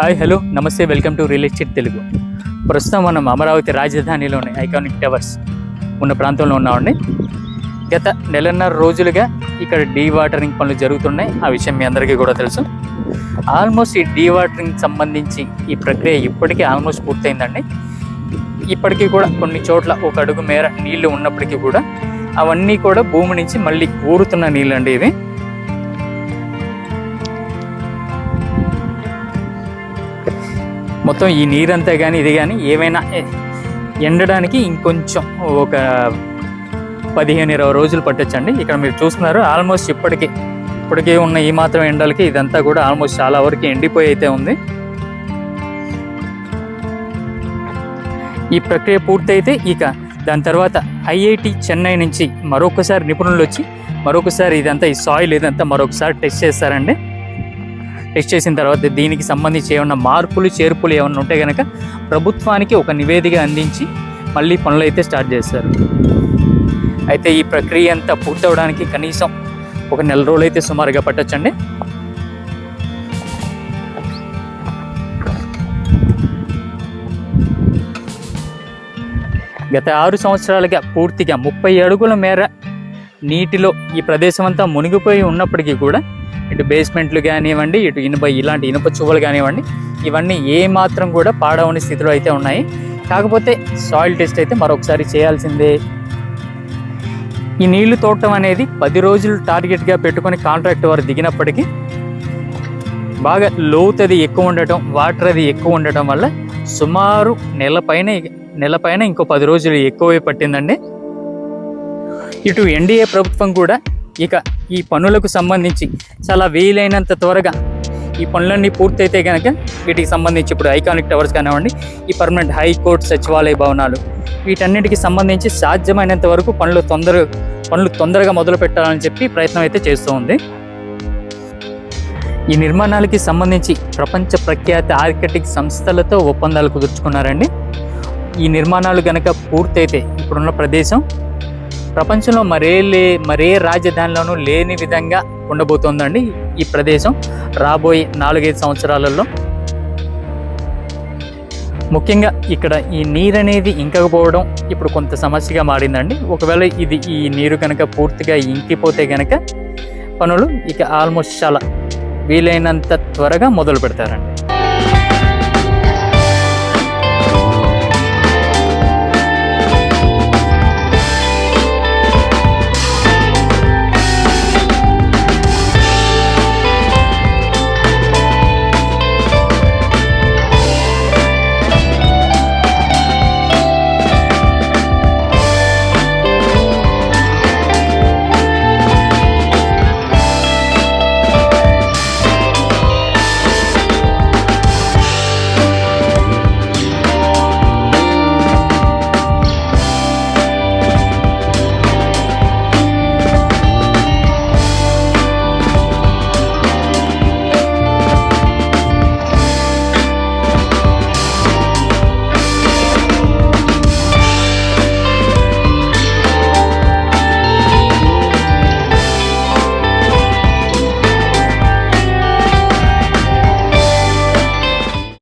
Hi hello namaste welcome to real estate Telugu. ప్రస్తుతం మనం Amaravati రాజధానిలోని iconic towers ఉన్న ప్రాంతంలో ఉన్నామండి. గత నెలన్నర రోజులుగా ఇక్కడ డీ వాటరింగ్ పనులు జరుగుతున్నాయి. ఆ విషయం మీ అందరికీ కూడా తెలుసు. ఆల్మోస్ట్ ఈ డీ వాటరింగ్ సంబంధించి ఈ ప్రక్రియ ఇప్పటికీ ఆల్మోస్ట్ పూర్తయిందండి. ఇప్పటికీ కూడా కొన్ని చోట్ల ఒక అడుగు మేర నీళ్ళు ఉన్నప్పటికీ కూడా అవన్నీ కూడా భూమి నుంచి మళ్ళీ ఊరుతున్న నీళ్ళు అండి ఇవి. మొత్తం ఈ నీరంతా కానీ ఇది కానీ ఏమైనా ఎండడానికి ఇంకొంచెం ఒక పదిహేను ఇరవై రోజులు పట్టొచ్చండి. ఇక్కడ మీరు చూస్తున్నారు ఆల్మోస్ట్ ఇప్పటికీ ఇప్పటికే ఉన్న ఈ మాత్రం ఎండలకి ఇదంతా కూడా ఆల్మోస్ట్ చాలా వరకు ఎండిపోయి అయితే ఉంది. ఈ ప్రక్రియ పూర్తయితే ఇక దాని తర్వాత ఐఐటి చెన్నై నుంచి మరొకసారి నిపుణులు వచ్చి మరొకసారి ఇదంతా ఈ సాయిల్ ఇదంతా మరొకసారి టెస్ట్ చేస్తారండి. టెస్ట్ చేసిన తర్వాత దీనికి సంబంధించి ఏమన్నా మార్పులు చేర్పులు ఏమన్నా ఉంటే కనుక ప్రభుత్వానికి ఒక నివేదిక అందించి మళ్ళీ పనులు అయితే స్టార్ట్ చేస్తారు. అయితే ఈ ప్రక్రియ అంతా పూర్తవడానికి కనీసం ఒక నెల రోజులు అయితే సుమారుగా పట్టొచ్చండి. గత ఆరు సంవత్సరాలుగా పూర్తిగా ముప్పై అడుగుల మేర నీటిలో ఈ ప్రదేశం అంతా మునిగిపోయి ఉన్నప్పటికీ కూడా ఇటు బేస్మెంట్లు కానివ్వండి ఇటు ఇనుప ఇలాంటి ఇనుప చువ్వలు కానివ్వండి ఇవన్నీ ఏ మాత్రం కూడా పాడవని స్థితిలో అయితే ఉన్నాయి. కాకపోతే సాయిల్ టెస్ట్ అయితే మరొకసారి చేయాల్సిందే. ఈ నీళ్ళు తోటం అనేది పది రోజులు టార్గెట్గా పెట్టుకొని కాంట్రాక్ట్ వారు దిగినప్పటికీ బాగా లోతది ఎక్కువ ఉండటం వాటర్ అది ఎక్కువ ఉండటం వల్ల సుమారు నెల పైన నెల పైన ఇంకో పది రోజులు ఎక్కువే పట్టిందండి. ఇటు ఎన్డీఏ ప్రభుత్వం కూడా ఇక ఈ పనులకు సంబంధించి చాలా వీలైనంత త్వరగా ఈ పనులన్నీ పూర్తయితే కనుక వీటికి సంబంధించి ఇప్పుడు ఐకానిక్ టవర్స్ కానివ్వండి ఈ పర్మనెంట్ హైకోర్టు సచివాలయ భవనాలు వీటన్నిటికి సంబంధించి సాధ్యమైనంత వరకు పనులు తొందర పనులు తొందరగా మొదలు పెట్టాలని చెప్పి ప్రయత్నం అయితే చేస్తూ ఉంది. ఈ నిర్మాణాలకి సంబంధించి ప్రపంచ ప్రఖ్యాత ఆర్కిటెక్ట్ సంస్థలతో ఒప్పందాలు కుదుర్చుకున్నారండి. ఈ నిర్మాణాలు గనక పూర్తయితే ఇప్పుడున్న ప్రదేశం ప్రపంచంలో మరే లే మరే రాజధానిలోనూ లేని విధంగా ఉండబోతోందండి ఈ ప్రదేశం రాబోయే నాలుగైదు సంవత్సరాలలో. ముఖ్యంగా ఇక్కడ ఈ నీరు అనేది ఇంకకపోవడం ఇప్పుడు కొంత సమస్యగా మారిందండి. ఒకవేళ ఇది ఈ నీరు కనుక పూర్తిగా ఇంకిపోతే కనుక పనులు ఇక ఆల్మోస్ట్ చాలా వీలైనంత త్వరగా మొదలు పెడతారండి